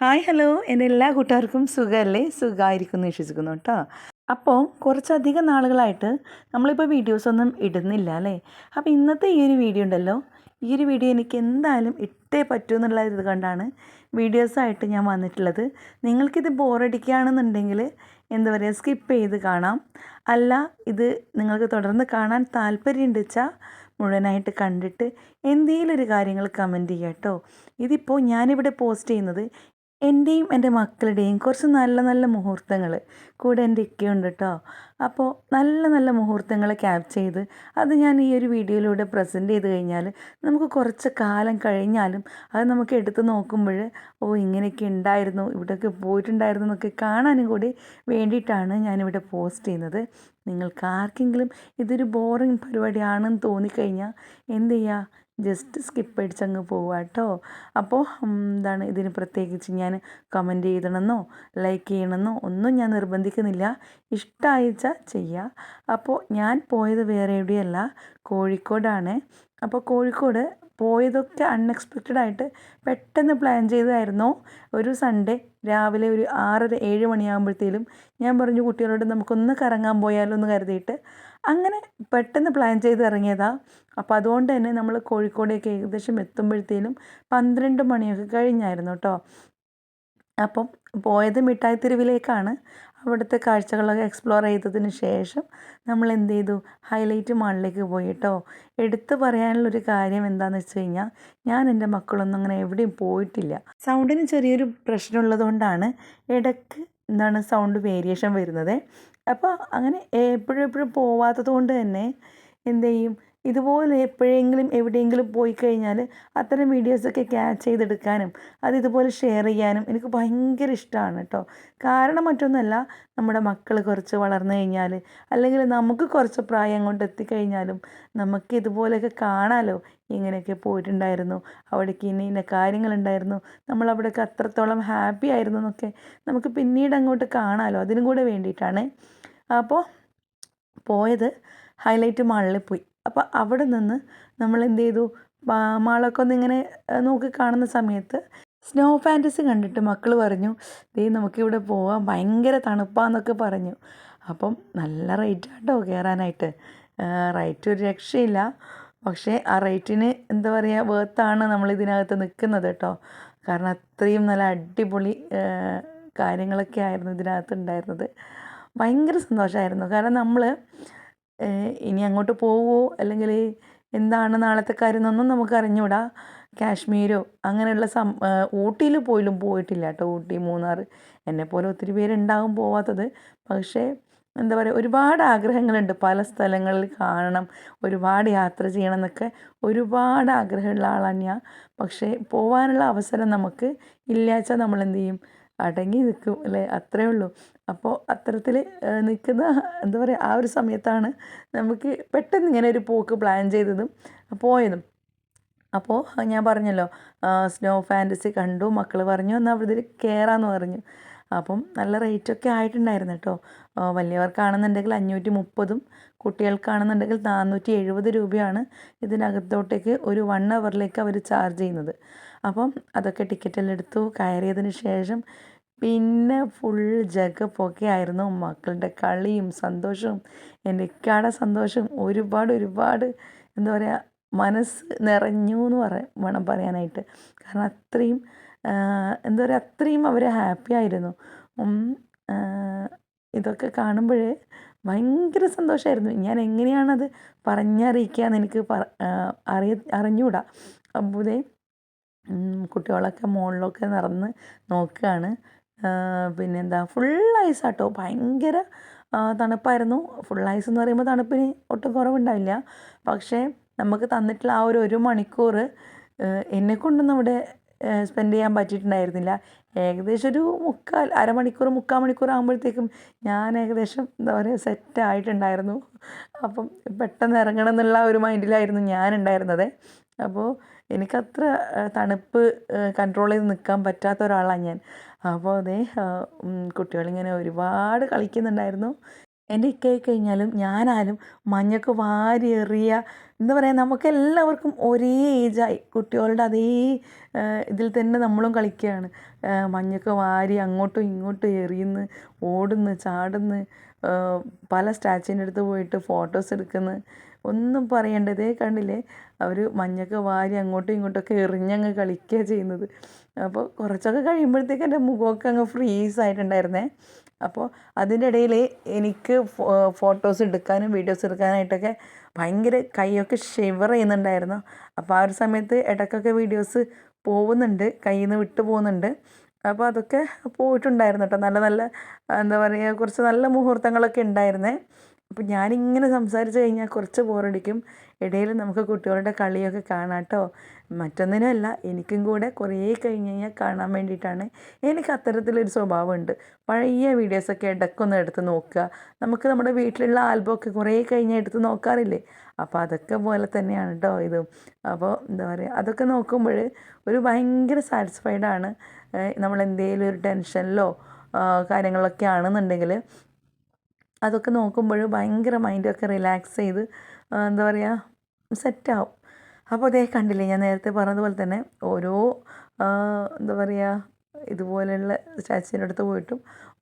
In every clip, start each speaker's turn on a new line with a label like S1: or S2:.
S1: Hi hello. എന്റെ എല്ലാ കൂട്ടുകാർക്കും സുഖമല്ലേ? സുഖമായിരിക്കുന്നു വിശ്വസിക്കുന്നു കേട്ടോ. അപ്പോൾ കുറച്ചധികം നാളുകളായിട്ട് നമ്മളിപ്പോൾ വീഡിയോസൊന്നും ഇടുന്നില്ല അല്ലേ? അപ്പോൾ ഇന്നത്തെ ഈ ഒരു വീഡിയോ ഉണ്ടല്ലോ. ഈ ഒരു വീഡിയോ എനിക്ക് എന്തായാലും ഇട്ടേ പറ്റൂ എന്നുള്ള ഇത് കണ്ടാണ് വീഡിയോസായിട്ട് ഞാൻ വന്നിട്ടുള്ളത്. നിങ്ങൾക്കിത് ബോറടിക്കുകയാണെന്നുണ്ടെങ്കിൽ എന്താ പറയുക സ്കിപ്പ് ചെയ്ത് കാണാം. അല്ല ഇത് നിങ്ങൾക്ക് തുടർന്ന് കാണാൻ താല്പര്യമുണ്ട് വെച്ചാൽ മുഴുവനായിട്ട് കണ്ടിട്ട് എന്തെങ്കിലും ഒരു കാര്യങ്ങൾ കമന്റ് ചെയ്യാം കേട്ടോ. ഇതിപ്പോൾ ഞാനിവിടെ പോസ്റ്റ് ചെയ്യുന്നത് എന്റെയും എന്റെ മക്കളുടെയും കുറച്ച് നല്ല നല്ല മുഹൂർത്തങ്ങൾ കൂടെ എന്റെ ഇക്കയുണ്ട് കേട്ടോ അപ്പോൾ നല്ല നല്ല മുഹൂർത്തങ്ങൾ ക്യാപ്ചർ ചെയ്ത് അത് ഞാൻ ഈ ഒരു വീഡിയോയിലൂടെ പ്രസന്റ് ചെയ്ത് കഴിഞ്ഞാൽ നമുക്ക് കുറച്ച് കാലം കഴിഞ്ഞാലും അത് നമുക്ക് എടുത്ത് നോക്കുമ്പോൾ ഓ ഇങ്ങനെയൊക്കെ ഉണ്ടായിരുന്നു ഇവിടെയൊക്കെ പോയിട്ടുണ്ടായിരുന്നു എന്നൊക്കെ കാണാനും കൂടി വേണ്ടിയിട്ടാണ് ഞാനിവിടെ പോസ്റ്റ് ചെയ്യുന്നത്. നിങ്ങൾക്ക് ആർക്കെങ്കിലും ഇതൊരു ബോറിങ് പരിപാടിയാണെന്ന് തോന്നിക്കഴിഞ്ഞാൽ എന്ത് ചെയ്യുക ജസ്റ്റ് സ്കിപ്പ് അടിച്ചങ്ങ് പോവുക കേട്ടോ അപ്പോൾ എന്താണ് ഇതിന് പ്രത്യേകിച്ച് ഞാൻ കമന്റ് ചെയ്തണമെന്നോ ലൈക്ക് ചെയ്യണമെന്നോ ഒന്നും ഞാൻ നിർബന്ധിക്കുന്നില്ല. ഇഷ്ടമായിച്ചാൽ ചെയ്യുക അപ്പോൾ ഞാൻ പോയത് വേറെ എവിടെയല്ല കോഴിക്കോടാണ്. അപ്പോൾ കോഴിക്കോട് പോയതൊക്കെ അൺഎക്സ്പെക്റ്റഡ് ആയിട്ട് പെട്ടെന്ന് പ്ലാൻ ചെയ്തതായിരുന്നു. ഒരു സൺഡേ രാവിലെ ഒരു ആറര ഏഴ് മണിയാകുമ്പോഴത്തേലും ഞാൻ പറഞ്ഞു കുട്ടികളോട് നമുക്കൊന്ന് കറങ്ങാൻ പോയാലോ എന്ന് കരുതിയിട്ട് അങ്ങനെ പെട്ടെന്ന് പ്ലാൻ ചെയ്ത് ഇറങ്ങിയതാ. അപ്പോൾ അതുകൊണ്ട് തന്നെ നമ്മൾ കോഴിക്കോടേക്ക് ഏകദേശം എത്തുമ്പോഴത്തേനും പന്ത്രണ്ട് മണിയൊക്കെ കഴിഞ്ഞായിരുന്നു കേട്ടോ. അപ്പം പോയത് മിഠായി തെരുവിലേക്കാണ്. അവിടുത്തെ കാഴ്ചകളൊക്കെ എക്സ്പ്ലോർ ചെയ്തതിന് ശേഷം നമ്മൾ എന്ത് ചെയ്തു? ഹൈലൈറ്റ് മാളിലേക്ക് പോയി കേട്ടോ എടുത്തു പറയാനുള്ളൊരു കാര്യം എന്താണെന്ന് വെച്ച് കഴിഞ്ഞാൽ ഞാൻ എന്റെ മക്കളൊന്നും അങ്ങനെ എവിടെയും പോയിട്ടില്ല. സൗണ്ടിന് ചെറിയൊരു പ്രശ്നമുള്ളത് കൊണ്ടാണ് ഇടയ്ക്ക് എന്താണ് സൗണ്ട് വേരിയേഷൻ വരുന്നത്. അപ്പോൾ അങ്ങനെ എപ്പോഴും എപ്പോഴും പോവാത്തത് കൊണ്ട് തന്നെ എന്ത് ചെയ്യും? ഇതുപോലെ എപ്പോഴെങ്കിലും എവിടെയെങ്കിലും പോയി കഴിഞ്ഞാൽ അത്തരം വീഡിയോസൊക്കെ ക്യാച്ച് ചെയ്തെടുക്കാനും അത് ഇതുപോലെ ഷെയർ ചെയ്യാനും എനിക്ക് ഭയങ്കര ഇഷ്ടമാണ് കേട്ടോ കാരണം മറ്റൊന്നല്ല നമ്മുടെ മക്കൾ കുറച്ച് വളർന്നു കഴിഞ്ഞാൽ അല്ലെങ്കിൽ നമുക്ക് കുറച്ച് പ്രായം അങ്ങോട്ട് എത്തിക്കഴിഞ്ഞാലും നമുക്ക് ഇതുപോലെയൊക്കെ കാണാലോ ഇങ്ങനെയൊക്കെ പോയിട്ടുണ്ടായിരുന്നു അവിടേക്ക് ഇന്ന ഇന്ന കാര്യങ്ങളുണ്ടായിരുന്നു നമ്മൾ അവിടെയൊക്കെ അത്രത്തോളം ഹാപ്പി ആയിരുന്നു എന്നൊക്കെ നമുക്ക് പിന്നീട് അങ്ങോട്ട് കാണാമല്ലോ അതിനും കൂടെ വേണ്ടിയിട്ടാണ്. അപ്പോൾ പോയത് ഹൈലൈറ്റ് മാളിൽ പോയി. അപ്പോൾ അവിടെ നിന്ന് നമ്മൾ എന്ത് ചെയ്തു? മാളൊക്കെ ഒന്ന് ഇങ്ങനെ നോക്കി കാണുന്ന സമയത്ത് സ്നോ ഫാന്റസി കണ്ടിട്ട് മക്കൾ പറഞ്ഞു ദേ നമുക്കിവിടെ പോവാം. ഭയങ്കര തണുപ്പാന്നൊക്കെ പറഞ്ഞു. അപ്പം നല്ല റേറ്റ് കേട്ടോ കയറാനായിട്ട് റേറ്റ് ഒരു രക്ഷയില്ല. പക്ഷേ ആ റേറ്റിന് എന്താ പറയുക വേർത്താണ് നമ്മൾ ഇതിനകത്ത് നിൽക്കുന്നത് കേട്ടോ. കാരണം അത്രയും നല്ല അടിപൊളി കാര്യങ്ങളൊക്കെ ആയിരുന്നു ഇതിനകത്ത് ഉണ്ടായിരുന്നത്. ഭയങ്കര സന്തോഷമായിരുന്നു കാരണം നമ്മൾ ഇനി അങ്ങോട്ട് പോവുമോ അല്ലെങ്കിൽ എന്താണ് നാളത്തെ കാര്യം എന്നൊന്നും നമുക്ക് അറിഞ്ഞൂടാ. കാശ്മീരോ അങ്ങനെയുള്ള സം ഊട്ടിയിൽ പോലും പോയിട്ടില്ല കേട്ടോ ഊട്ടി മൂന്നാർ എന്നെപ്പോലെ ഒത്തിരി പേരുണ്ടാകും പോവാത്തത്. പക്ഷേ എന്താ പറയുക ഒരുപാട് ആഗ്രഹങ്ങളുണ്ട്. പല സ്ഥലങ്ങളിൽ കാണണം ഒരുപാട് യാത്ര ചെയ്യണം എന്നൊക്കെ ഒരുപാട് ആഗ്രഹമുള്ള ആളാണ് ഞാൻ. പക്ഷേ പോകാനുള്ള അവസരം നമുക്ക് ഇല്ലാച്ചാൽ നമ്മൾ എന്ത് ചെയ്യും? അടങ്ങി നിൽക്കും അല്ലേ? അത്രേ ഉള്ളൂ. അപ്പോൾ അത്തരത്തിൽ നിൽക്കുന്ന എന്താ പറയുക ആ ഒരു സമയത്താണ് നമുക്ക് പെട്ടെന്ന് ഇങ്ങനെ ഒരു പോക്ക് പ്ലാൻ ചെയ്തതും പോയതും. അപ്പോൾ ഞാൻ പറഞ്ഞല്ലോ സ്നോ ഫാന്റസി കണ്ടു മക്കൾ പറഞ്ഞു എന്നാൽ അവിടെ കയറാമെന്ന് പറഞ്ഞു. അപ്പം നല്ല റേറ്റൊക്കെ ആയിട്ടുണ്ടായിരുന്നു കേട്ടോ. വലിയവർക്കാണെന്നുണ്ടെങ്കിൽ അഞ്ഞൂറ്റി മുപ്പതും കുട്ടികൾക്കാണെന്നുണ്ടെങ്കിൽ നാനൂറ്റി എഴുപത് രൂപയാണ് ഇതിനകത്തോട്ടേക്ക് ഒരു വൺ അവറിലേക്ക് അവർ ചാർജ് ചെയ്യുന്നത്. അപ്പം അതൊക്കെ ടിക്കറ്റെല്ലാം എടുത്തു. കയറിയതിന് ശേഷം പിന്നെ ഫുൾ ജഗപ്പൊക്കെ ആയിരുന്നു. മക്കളുടെ കളിയും സന്തോഷവും എന്റെ ഇക്കാടെ സന്തോഷം. ഒരുപാട് ഒരുപാട് എന്താ പറയുക മനസ്സ് നിറഞ്ഞു എന്ന് പറ വേണം പറയാനായിട്ട്. കാരണം അത്രയും എന്താ പറയുക അത്രയും അവർ ഹാപ്പി ആയിരുന്നു. ഇതൊക്കെ കാണുമ്പോഴേ ഭയങ്കര സന്തോഷമായിരുന്നു ഞാൻ എങ്ങനെയാണത് പറഞ്ഞറിയിക്കുക എന്ന് എനിക്ക് പറ അറിയ അറിഞ്ഞുകൂടാ അമ്പുതേ കുട്ടികളൊക്കെ മുകളിലൊക്കെ നിറന്ന് നോക്കുകയാണ്. പിന്നെന്താ ഫുൾ ഐസ് ആട്ടോ. ഭയങ്കര തണുപ്പായിരുന്നു. ഫുൾ ഐസ് എന്ന് പറയുമ്പോൾ തണുപ്പിന് ഒട്ടും കുറവുണ്ടാവില്ല. പക്ഷേ നമുക്ക് തന്നിട്ടുള്ള ആ ഒരു ഒരു മണിക്കൂർ എന്നെക്കൊണ്ടൊന്നും അവിടെ സ്പെൻഡ് ചെയ്യാൻ പറ്റിയിട്ടുണ്ടായിരുന്നില്ല. ഏകദേശം ഒരു മുക്കാൽ അരമണിക്കൂർ മുക്കാൽ മണിക്കൂർ ആകുമ്പോഴത്തേക്കും ഞാൻ ഏകദേശം എന്താ പറയുക സെറ്റ് ആയിട്ടുണ്ടായിരുന്നു. അപ്പം പെട്ടെന്ന് ഇറങ്ങണം എന്നുള്ള ഒരു മൈൻഡിലായിരുന്നു ഞാൻ ഉണ്ടായിരുന്നത്. അപ്പോൾ എനിക്കത്ര തണുപ്പ് കൺട്രോൾ ചെയ്ത് നിൽക്കാൻ പറ്റാത്ത ഒരാളാണ് ഞാൻ. അപ്പോൾ അതേ കുട്ടികളിങ്ങനെ ഒരുപാട് കളിക്കുന്നുണ്ടായിരുന്നു. എന്റെ ഇക്കയായി കഴിഞ്ഞാലും ഞാനാലും മഞ്ഞൊക്കെ വാരി എറിയ എന്താ പറയുക നമുക്കെല്ലാവർക്കും ഒരേ ഏജായി കുട്ടികളുടെ അതേ ഇതിൽ തന്നെ നമ്മളും കളിക്കുകയാണ്. മഞ്ഞൊക്കെ വാരി അങ്ങോട്ടും ഇങ്ങോട്ടും എറിയുന്നു ഓടുന്നു ചാടുന്നു പല സ്റ്റാച്ചുവിന്റെ അടുത്ത് പോയിട്ട് ഫോട്ടോസ് എടുക്കുന്നു. ഒന്നും പറയേണ്ടതേ. കണ്ടില്ലേ? അവർ മഞ്ഞൊക്കെ വാരി അങ്ങോട്ടും ഇങ്ങോട്ടൊക്കെ എറിഞ്ഞങ്ങ് കളിക്കുക ചെയ്യുന്നത്. അപ്പോൾ കുറച്ചൊക്കെ കഴിയുമ്പോഴത്തേക്ക് എന്റെ മുഖമൊക്കെ അങ്ങ് ഫ്രീസ് ആയിട്ടുണ്ടായിരുന്നേ. അപ്പോൾ അതിന്റെ ഇടയിൽ എനിക്ക് ഫോട്ടോസ് എടുക്കാനും വീഡിയോസ് എടുക്കാനായിട്ടൊക്കെ ഭയങ്കര കൈയൊക്കെ ഷിവർ ചെയ്യുന്നുണ്ടായിരുന്നു. അപ്പോൾ ആ ഒരു സമയത്ത് ഇടയ്ക്കൊക്കെ വീഡിയോസ് പോകുന്നുണ്ട്. കയ്യിൽ നിന്ന് വിട്ടു പോകുന്നുണ്ട്. അപ്പോൾ അതൊക്കെ പോയിട്ടുണ്ടായിരുന്നു കേട്ടോ. നല്ല നല്ല എന്താ പറയുക കുറച്ച് നല്ല മുഹൂർത്തങ്ങളൊക്കെ ഉണ്ടായിരുന്നേ. അപ്പോൾ ഞാനിങ്ങനെ സംസാരിച്ച് കഴിഞ്ഞാൽ കുറച്ച് ബോറടിക്കും. ഇടയിൽ നമുക്ക് കുട്ടികളുടെ കളിയൊക്കെ കാണാം കേട്ടോ മറ്റൊന്നിനുമല്ല എനിക്കും കൂടെ കുറേ കഴിഞ്ഞ് കഴിഞ്ഞാൽ കാണാൻ വേണ്ടിയിട്ടാണ് എനിക്ക് അത്തരത്തിലൊരു സ്വഭാവമുണ്ട്. പഴയ വീഡിയോസൊക്കെ ഇടയ്ക്കൊന്ന് എടുത്ത് നോക്കുക. നമുക്ക് നമ്മുടെ വീട്ടിലുള്ള ആൽബമൊക്കെ കുറേ കഴിഞ്ഞ് എടുത്ത് നോക്കാറില്ലേ? അപ്പോൾ അതൊക്കെ പോലെ തന്നെയാണ് കേട്ടോ ഇതും. അപ്പോൾ എന്താ പറയുക അതൊക്കെ നോക്കുമ്പോൾ ഒരു ഭയങ്കര സാറ്റിസ്ഫൈഡാണ് നമ്മൾ എന്തെങ്കിലും ഒരു ടെൻഷനിലോ കാര്യങ്ങളൊക്കെ ആണെന്നുണ്ടെങ്കിൽ അതൊക്കെ നോക്കുമ്പോൾ ഭയങ്കര മൈൻഡൊക്കെ റിലാക്സ് ചെയ്ത് എന്താ പറയുക സെറ്റാവും. അപ്പോൾ അതേ കണ്ടില്ലേ ഞാൻ നേരത്തെ പറഞ്ഞതുപോലെ തന്നെ ഓരോ എന്താ പറയുക ഇതുപോലെയുള്ള സ്റ്റാച്ചുവിന്റെ അടുത്ത് പോയിട്ടും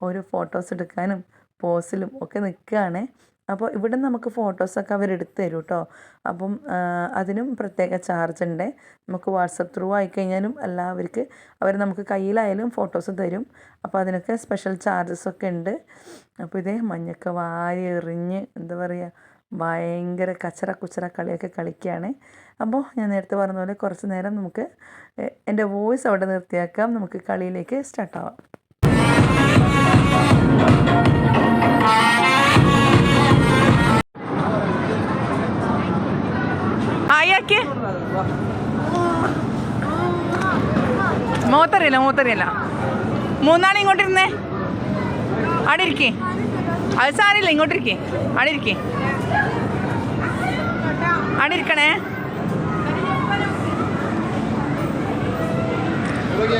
S1: ഓരോ ഫോട്ടോസ് എടുക്കാനും പോസിലും ഒക്കെ നിൽക്കുകയാണ്. അപ്പോൾ ഇവിടെ നമുക്ക് ഫോട്ടോസൊക്കെ അവർ എടുത്തു തരും കേട്ടോ. അപ്പം അതിനും പ്രത്യേക ചാർജ് ഉണ്ട്. നമുക്ക് വാട്സപ്പ് ത്രൂ ആയിക്കഴിഞ്ഞാലും അല്ല അവർക്ക് അവർ നമുക്ക് കയ്യിലായാലും ഫോട്ടോസ് തരും. അപ്പോൾ അതിനൊക്കെ സ്പെഷ്യൽ ചാർജസ് ഒക്കെ ഉണ്ട്. അപ്പോൾ ഇതേ മഞ്ഞൊക്കെ വാരി എറിഞ്ഞ് എന്താ പറയുക ഭയങ്കര കച്ചറ കുച്ചറ കളിയൊക്കെ കളിക്കുകയാണ്. അപ്പോൾ ഞാൻ നേരത്തെ പറഞ്ഞ പോലെ കുറച്ച് നേരം നമുക്ക് എന്റെ വോയിസ് അവിടെ നിർത്തിയാക്കാം. നമുക്ക് കളിയിലേക്ക് സ്റ്റാർട്ടാവാം ആയാക്കി? മൂത്തറിയില്ല മൂത്തറിയില്ല. മൂന്നാണ് ഇങ്ങോട്ടിരുന്നേ. അടിയിരിക്കേ അത് സാരില്ല ഇങ്ങോട്ടിരിക്കേ. അവിടെ ഇരിക്കേ. അവിടെ ഇരിക്കണേ.
S2: Lagi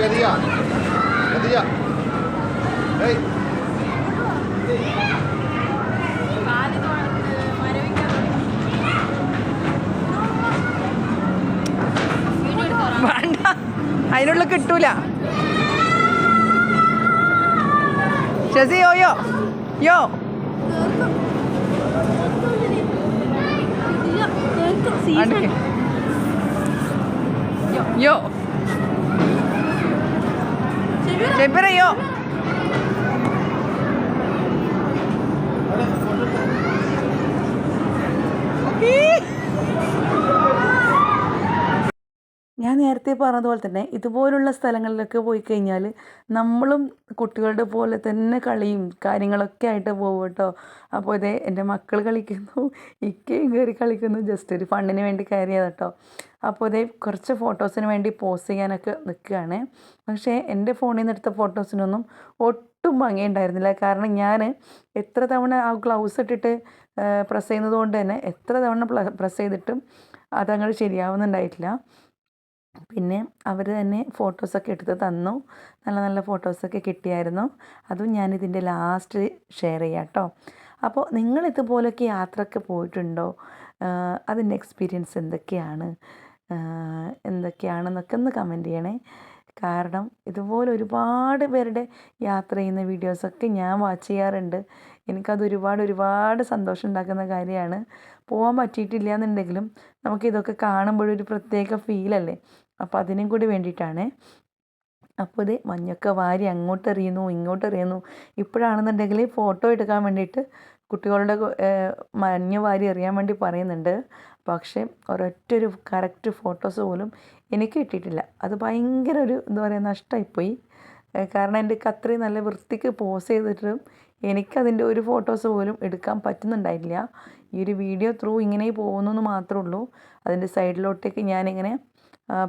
S1: അതിനുള്ള കിട്ടൂല. ഷസി യോ യോ യോ. യോ. ചെപ്പിറ നേരത്തെ പറഞ്ഞതുപോലെ തന്നെ ഇതുപോലുള്ള സ്ഥലങ്ങളിലൊക്കെ പോയി കഴിഞ്ഞാൽ നമ്മളും കുട്ടികളുടെ പോലെ തന്നെ കളിയും കാര്യങ്ങളൊക്കെ ആയിട്ട് പോകും കേട്ടോ. അപ്പോൾ ഇതേ എന്റെ മക്കൾ കളിക്കുന്നു ഇക്കയും കയറി കളിക്കുന്നു ജസ്റ്റ് ഒരു ഫണ്ണിന് വേണ്ടി കയറിയത് കേട്ടോ. അപ്പോൾ ഇതേ കുറച്ച് ഫോട്ടോസിന് വേണ്ടി പോസ്റ്റ് ചെയ്യാനൊക്കെ നിൽക്കുകയാണ്. പക്ഷേ എന്റെ ഫോണിൽ നിന്ന് എടുത്ത ഫോട്ടോസിനൊന്നും ഒട്ടും ഭംഗിയുണ്ടായിരുന്നില്ല കാരണം ഞാൻ എത്ര തവണ ആ ഗ്ലൗസ് ഇട്ടിട്ട് പ്രസ് ചെയ്യുന്നത് കൊണ്ട് തന്നെ എത്ര തവണ പ്രസ് ചെയ്തിട്ടും അതങ്ങോട്ട് ശരിയാവുന്നുണ്ടായിട്ടില്ല. പിന്നെ അവർ തന്നെ ഫോട്ടോസൊക്കെ എടുത്ത് തന്നു. നല്ല നല്ല ഫോട്ടോസൊക്കെ കിട്ടിയായിരുന്നു. അതും ഞാനിതിന്റെ ലാസ്റ്റ് ഷെയർ ചെയ്യാം കേട്ടോ അപ്പോൾ നിങ്ങൾ ഇതുപോലൊക്കെ യാത്രയൊക്കെ പോയിട്ടുണ്ടോ അതിന്റെ എക്സ്പീരിയൻസ് എന്തൊക്കെയാണ്? എന്തൊക്കെയാണെന്നൊക്കെ ഒന്ന് കമന്റ് ചെയ്യണേ. കാരണം ഇതുപോലെ ഒരുപാട് പേരുടെ യാത്ര ചെയ്യുന്ന വീഡിയോസൊക്കെ ഞാൻ വാച്ച് ചെയ്യാറുണ്ട്. എനിക്കത് ഒരുപാട് ഒരുപാട് സന്തോഷം ഉണ്ടാക്കുന്ന കാര്യമാണ്. പോകാൻ പറ്റിയിട്ടില്ല എന്നുണ്ടെങ്കിലും നമുക്കിതൊക്കെ കാണുമ്പോഴൊരു പ്രത്യേക ഫീലല്ലേ അപ്പോൾ അതിനും കൂടി വേണ്ടിയിട്ടാണ്. അപ്പോൾ ഇത് മഞ്ഞൊക്കെ വാരി അങ്ങോട്ട് എറിയുന്നു ഇങ്ങോട്ട് എറിയുന്നു ഇപ്പോഴാണെന്നുണ്ടെങ്കിൽ ഫോട്ടോ എടുക്കാൻ വേണ്ടിയിട്ട് കുട്ടികളുടെ മഞ്ഞ വാരി എറിയാൻ വേണ്ടി പറയുന്നുണ്ട്. പക്ഷേ ഒരൊറ്റൊരു കറക്റ്റ് ഫോട്ടോസ് പോലും എനിക്ക് കിട്ടിയിട്ടില്ല. അത് ഭയങ്കര ഒരു എന്താ പറയുക നഷ്ടമായിപ്പോയി കാരണം എന്റെ അത്രയും നല്ല വൃത്തിക്ക് പോസ് ചെയ്തിട്ടും എനിക്കതിന്റെ ഒരു ഫോട്ടോസ് പോലും എടുക്കാൻ പറ്റുന്നുണ്ടായില്ല. ഈ ഒരു വീഡിയോ ത്രൂ ഇങ്ങനെ പോകുന്നു എന്ന് മാത്രമേ ഉള്ളൂ. അതിന്റെ സൈഡിലോട്ടേക്ക് ഞാനിങ്ങനെ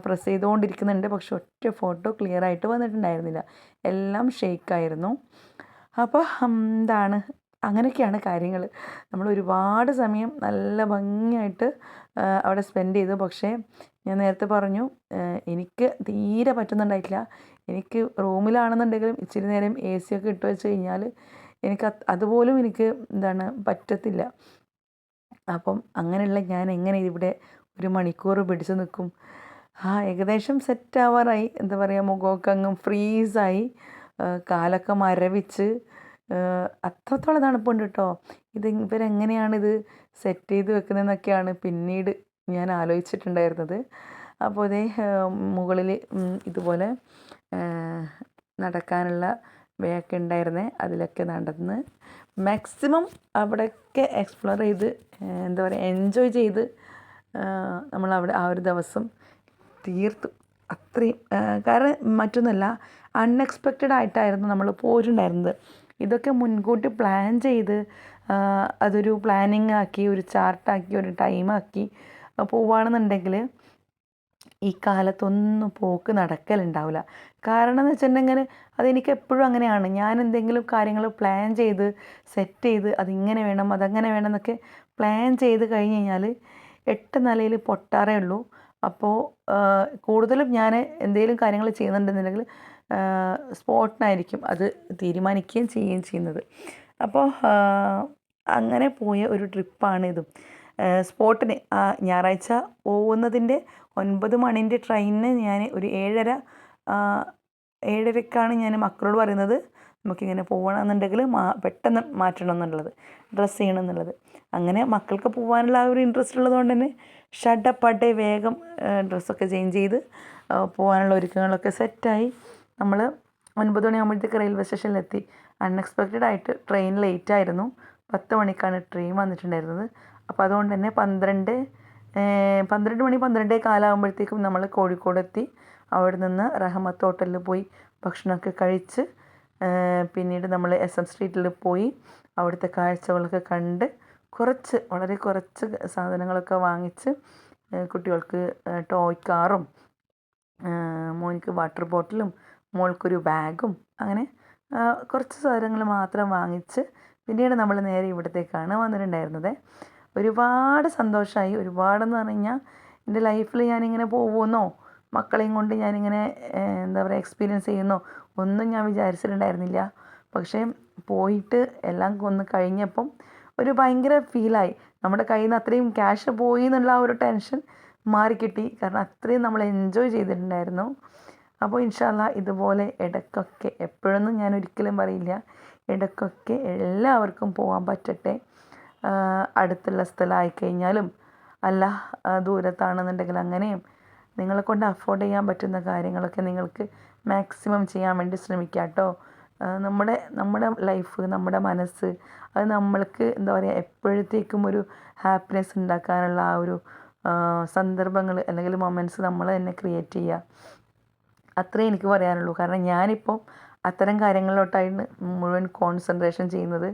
S1: പ്രസ് ചെയ്തുകൊണ്ടിരിക്കുന്നുണ്ട് പക്ഷെ ഒറ്റ ഫോട്ടോ ക്ലിയർ ആയിട്ട് വന്നിട്ടുണ്ടായിരുന്നില്ല. എല്ലാം ഷെയ്ക്കായിരുന്നു അപ്പോൾ എന്താണ്? അങ്ങനെയൊക്കെയാണ് കാര്യങ്ങൾ. നമ്മൾ ഒരുപാട് സമയം നല്ല ഭംഗിയായിട്ട് അവിടെ സ്പെൻഡ് ചെയ്തു. പക്ഷേ ഞാൻ നേരത്തെ പറഞ്ഞു എനിക്ക് തീരെ പറ്റുന്നുണ്ടായിട്ടില്ല. എനിക്ക് റൂമിലാണെന്നുണ്ടെങ്കിലും ഇച്ചിരി നേരം എ സി ഒക്കെ ഇട്ട് വെച്ച് കഴിഞ്ഞാൽ എനിക്ക് അത് അതുപോലും എനിക്ക് എന്താണ് പറ്റത്തില്ല. അപ്പം അങ്ങനെയുള്ള ഞാൻ എങ്ങനെ ഇവിടെ ഒരു മണിക്കൂർ പിടിച്ചു നിൽക്കും? ആ ഏകദേശം സെറ്റ് ആവാറായി എന്താ പറയുക മുഖമൊക്കെ അങ്ങ് ഫ്രീസായി. കാലൊക്കെ മരവിച്ച്. അത്രത്തോളം തണുപ്പുണ്ട് കേട്ടോ. ഇത് ഇവരെങ്ങനെയാണിത് സെറ്റ് ചെയ്ത് വെക്കുന്നതെന്നൊക്കെയാണ് പിന്നീട് ഞാൻ ആലോചിച്ചിട്ടുണ്ടായിരുന്നത്. അപ്പോൾ ഇതേ മുകളിൽ ഇതുപോലെ നടക്കാനുള്ള വേയൊക്കെ ഉണ്ടായിരുന്നേ. അതിലൊക്കെ നടന്ന് മാക്സിമം അവിടെയൊക്കെ എക്സ്പ്ലോർ ചെയ്ത് എന്താ പറയുക എൻജോയ് ചെയ്ത് നമ്മൾ അവിടെ ആ ഒരു ദിവസം തീർത്തു അത്രയും കാരണം മറ്റൊന്നല്ല അൺഎക്സ്പെക്റ്റഡ് ആയിട്ടായിരുന്നു നമ്മൾ പോയിട്ടുണ്ടായിരുന്നത്. ഇതൊക്കെ മുൻകൂട്ടി പ്ലാൻ ചെയ്ത് അതൊരു പ്ലാനിങ് ആക്കി ഒരു ചാർട്ടാക്കി ഒരു ടൈമാക്കി പോവുകയാണെന്നുണ്ടെങ്കിൽ ഈ കാലത്തൊന്നും പോക്ക് നടക്കലുണ്ടാവില്ല. കാരണം എന്ന് വെച്ചിട്ടുണ്ടെങ്കിൽ അതെനിക്ക് എപ്പോഴും അങ്ങനെയാണ്. ഞാൻ എന്തെങ്കിലും കാര്യങ്ങൾ പ്ലാൻ ചെയ്ത് സെറ്റ് ചെയ്ത് അതിങ്ങനെ വേണം അതങ്ങനെ വേണം എന്നൊക്കെ പ്ലാൻ ചെയ്ത് കഴിഞ്ഞ് കഴിഞ്ഞാൽ എട്ട് നിലയിൽ പൊട്ടാറേ ഉള്ളൂ. അപ്പോൾ കൂടുതലും ഞാൻ എന്തെങ്കിലും കാര്യങ്ങൾ ചെയ്യുന്നുണ്ടെന്നുണ്ടെങ്കിൽ സ്പോട്ടിനായിരിക്കും അത് തീരുമാനിക്കുകയും ചെയ്യുകയും ചെയ്യുന്നത്. അപ്പോൾ അങ്ങനെ പോയ ഒരു ട്രിപ്പാണ് ഇതും. സ്പോട്ടിന് ഞായറാഴ്ച പോകുന്നതിന്റെ ഒൻപത് മണിന്റെ ട്രെയിനിന് ഞാൻ ഒരു ഏഴര ഏഴരക്കാണ് ഞാൻ മക്കളോട് പറയുന്നത്. നമുക്കിങ്ങനെ പോകണമെന്നുണ്ടെങ്കിൽ മാ പെട്ടെന്ന് മാറ്റണം എന്നുള്ളത് ഡ്രസ്സ് ചെയ്യണം എന്നുള്ളത്. അങ്ങനെ മക്കൾക്ക് പോകാനുള്ള ആ ഒരു ഇൻട്രസ്റ്റ് ഉള്ളതുകൊണ്ട് തന്നെ ഷഡപ്പട്ടെ വേഗം ഡ്രസ്സൊക്കെ ചേഞ്ച് ചെയ്ത് പോകാനുള്ള ഒരുക്കങ്ങളൊക്കെ സെറ്റായി നമ്മൾ ഒൻപത് മണിയാകുമ്പോഴത്തേക്ക് റെയിൽവേ സ്റ്റേഷനിലെത്തി അൺഎക്സ്പെക്റ്റഡ് ആയിട്ട് ട്രെയിൻ ലേറ്റ് ആയിരുന്നു. പത്ത് മണിക്കാണ് ട്രെയിൻ വന്നിട്ടുണ്ടായിരുന്നത്. അപ്പോൾ അതുകൊണ്ട് തന്നെ പന്ത്രണ്ട് പന്ത്രണ്ട് മണി പന്ത്രണ്ടേ കാലാകുമ്പോഴത്തേക്കും നമ്മൾ കോഴിക്കോട് എത്തി അവിടെ നിന്ന് റഹമത്ത് ഹോട്ടലിൽ പോയി ഭക്ഷണമൊക്കെ കഴിച്ച് പിന്നീട് നമ്മൾ എസ് എം സ്ട്രീറ്റിൽ പോയി അവിടുത്തെ കാഴ്ചകളൊക്കെ കണ്ട് കുറച്ച് വളരെ കുറച്ച് സാധനങ്ങളൊക്കെ വാങ്ങിച്ച് കുട്ടികൾക്ക് ടോയ് കാറും മോനിക്ക് വാട്ടർ ബോട്ടിലും മോൾക്കൊരു ബാഗും അങ്ങനെ കുറച്ച് സാധനങ്ങൾ മാത്രം വാങ്ങിച്ച് പിന്നീട് നമ്മൾ നേരെ ഇവിടത്തേക്കാണ് വന്നിട്ടുണ്ടായിരുന്നത്. ഒരുപാട് സന്തോഷമായി ഒരുപാടെന്ന് പറഞ്ഞു കഴിഞ്ഞാൽ എന്റെ ലൈഫിൽ ഞാനിങ്ങനെ പോകുമെന്നോ മക്കളെയും കൊണ്ട് ഞാനിങ്ങനെ എന്താ പറയുക എക്സ്പീരിയൻസ് ചെയ്യുന്നോ. ഒന്നും ഞാൻ വിചാരിച്ചിട്ടുണ്ടായിരുന്നില്ല. പക്ഷേ പോയിട്ട് എല്ലാം ഒന്ന് കഴിഞ്ഞപ്പം ഒരു ഭയങ്കര ഫീലായി നമ്മുടെ കയ്യിൽ നിന്ന് അത്രയും ക്യാഷ് പോയി എന്നുള്ള ആ ഒരു ടെൻഷൻ മാറിക്കിട്ടി. കാരണം അത്രയും നമ്മൾ എൻജോയ് ചെയ്തിട്ടുണ്ടായിരുന്നു. അപ്പോൾ ഇൻഷാല്ല ഇതുപോലെ ഇടയ്ക്കൊക്കെ എപ്പോഴൊന്നും ഞാൻ ഒരിക്കലും പറയില്ല. ഇടയ്ക്കൊക്കെ എല്ലാവർക്കും പോകാൻ പറ്റട്ടെ. അടുത്തുള്ള സ്ഥലമായി കഴിഞ്ഞാലും അല്ല ദൂരത്താണെന്നുണ്ടെങ്കിൽ അങ്ങനെയും നിങ്ങളെ കൊണ്ട് അഫോർഡ് ചെയ്യാൻ പറ്റുന്ന കാര്യങ്ങളൊക്കെ നിങ്ങൾക്ക് മാക്സിമം ചെയ്യാൻ വേണ്ടി ശ്രമിക്കുക കേട്ടോ. നമ്മുടെ നമ്മുടെ ലൈഫ് നമ്മുടെ മനസ്സ് അത് നമ്മൾക്ക് എന്താ പറയുക എപ്പോഴത്തേക്കും ഒരു ഹാപ്പിനെസ് ഉണ്ടാക്കാനുള്ള ആ ഒരു സന്ദർഭങ്ങൾ അല്ലെങ്കിൽ മൊമെന്റ്സ് നമ്മൾ തന്നെ ക്രിയേറ്റ് ചെയ്യുക അത്രേ എനിക്ക് പറയാനുള്ളൂ. കാരണം ഞാനിപ്പോൾ അത്തരം കാര്യങ്ങളിലോട്ടായിരുന്നു മുഴുവൻ കോൺസെൻട്രേഷൻ ചെയ്യുന്നത്.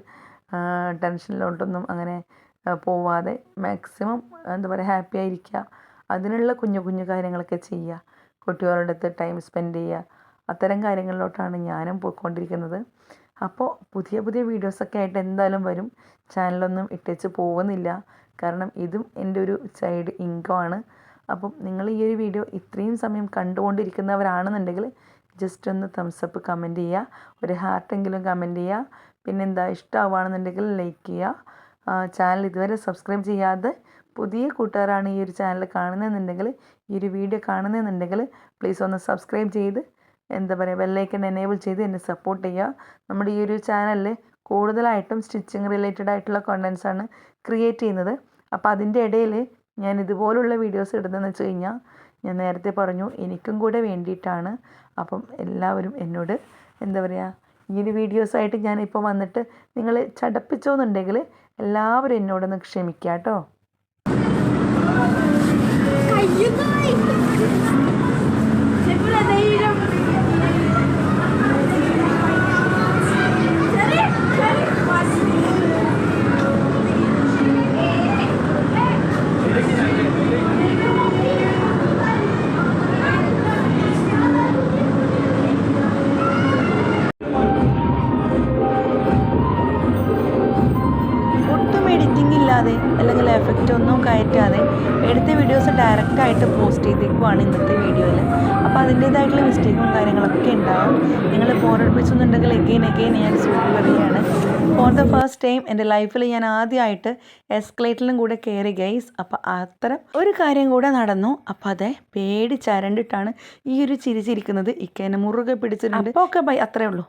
S1: ടെൻഷനിലോട്ടൊന്നും അങ്ങനെ പോവാതെ മാക്സിമം എന്താ പറയുക ഹാപ്പി ആയിരിക്കുക അതിനുള്ള കുഞ്ഞു കുഞ്ഞു കാര്യങ്ങളൊക്കെ ചെയ്യുക. കുട്ടികളുടെ അടുത്ത് ടൈം സ്പെൻഡ് ചെയ്യുക. അത്തരം കാര്യങ്ങളിലോട്ടാണ് ഞാനും പോയിക്കൊണ്ടിരിക്കുന്നത്. അപ്പോൾ പുതിയ പുതിയ വീഡിയോസൊക്കെ ആയിട്ട് എന്തായാലും വരും. ചാനലൊന്നും ഇട്ടേച്ച് പോകുന്നില്ല. കാരണം ഇതും എന്റെ ഒരു സൈഡ് ഇൻകം ആണ്. അപ്പം നിങ്ങൾ ഈ ഒരു വീഡിയോ ഇത്രയും സമയം കണ്ടുകൊണ്ടിരിക്കുന്നവരാണെന്നുണ്ടെങ്കിൽ ജസ്റ്റ് ഒന്ന് തംസപ്പ് കമന്റ് ചെയ്യുക. ഒരു ഹാർട്ടെങ്കിലും കമന്റ് ചെയ്യുക. പിന്നെന്താ ഇഷ്ടമാവുകയാണെന്നുണ്ടെങ്കിൽ ലൈക്ക് ചെയ്യുക. ചാനൽ ഇതുവരെ സബ്സ്ക്രൈബ് ചെയ്യാതെ പുതിയ കൂട്ടുകാരാണ് ഈ ഒരു ചാനൽ കാണുന്നതെന്നുണ്ടെങ്കിൽ ഈ ഒരു വീഡിയോ കാണുന്നതെന്നുണ്ടെങ്കിൽ പ്ലീസ് ഒന്ന് സബ്സ്ക്രൈബ് ചെയ്ത് എന്താ പറയുക ബെല്ലൈക്കൺ എനേബിൾ ചെയ്ത് എന്നെ സപ്പോർട്ട് ചെയ്യുക. നമ്മുടെ ഈ ഒരു ചാനലിൽ കൂടുതലായിട്ടും സ്റ്റിച്ചിങ് റിലേറ്റഡ് ആയിട്ടുള്ള കണ്ടൻസ് ആണ് ക്രിയേറ്റ് ചെയ്യുന്നത്. അപ്പോൾ അതിന്റെ ഇടയിൽ ഞാൻ ഇതുപോലുള്ള വീഡിയോസ് ഇടുന്നതെന്ന് വെച്ച് കഴിഞ്ഞാൽ ഞാൻ നേരത്തെ പറഞ്ഞു എനിക്കും കൂടെ വേണ്ടിയിട്ടാണ്. അപ്പം എല്ലാവരും എന്നോട് എന്താ പറയുക ഈ ഒരു വീഡിയോസായിട്ട് ഞാനിപ്പോൾ വന്നിട്ട് നിങ്ങൾ ചടപ്പിച്ചോന്നുണ്ടെങ്കിൽ എല്ലാവരും എന്നോടൊന്ന് ക്ഷമിക്കുക കേട്ടോ. ഒട്ടും നിങ്ങൾ ബോറടിപ്പിച്ചെന്നുണ്ടെങ്കിൽ എഗെയിൻ എഗെയിൻ ഞാൻ സ്വീറ്റ് പറയുകയാണ് ഫോർ ദ ഫസ്റ്റ് ടൈം എന്റെ ലൈഫിൽ ഞാൻ ആദ്യമായിട്ട് എസ്കലേറ്ററിലും കൂടെ കയറി ഗൈസ് അപ്പോൾ അത്തരം ഒരു കാര്യം കൂടെ നടന്നു. അപ്പോൾ അതെ പേടി ചരണ്ടിട്ടാണ് ഈ ഒരു ചിരിച്ചിരിക്കുന്നത് ഇക്കേനെ മുറുകെ പിടിച്ചിട്ടുണ്ട്. ഒക്കെ ബൈ അത്രേ ഉള്ളൂ.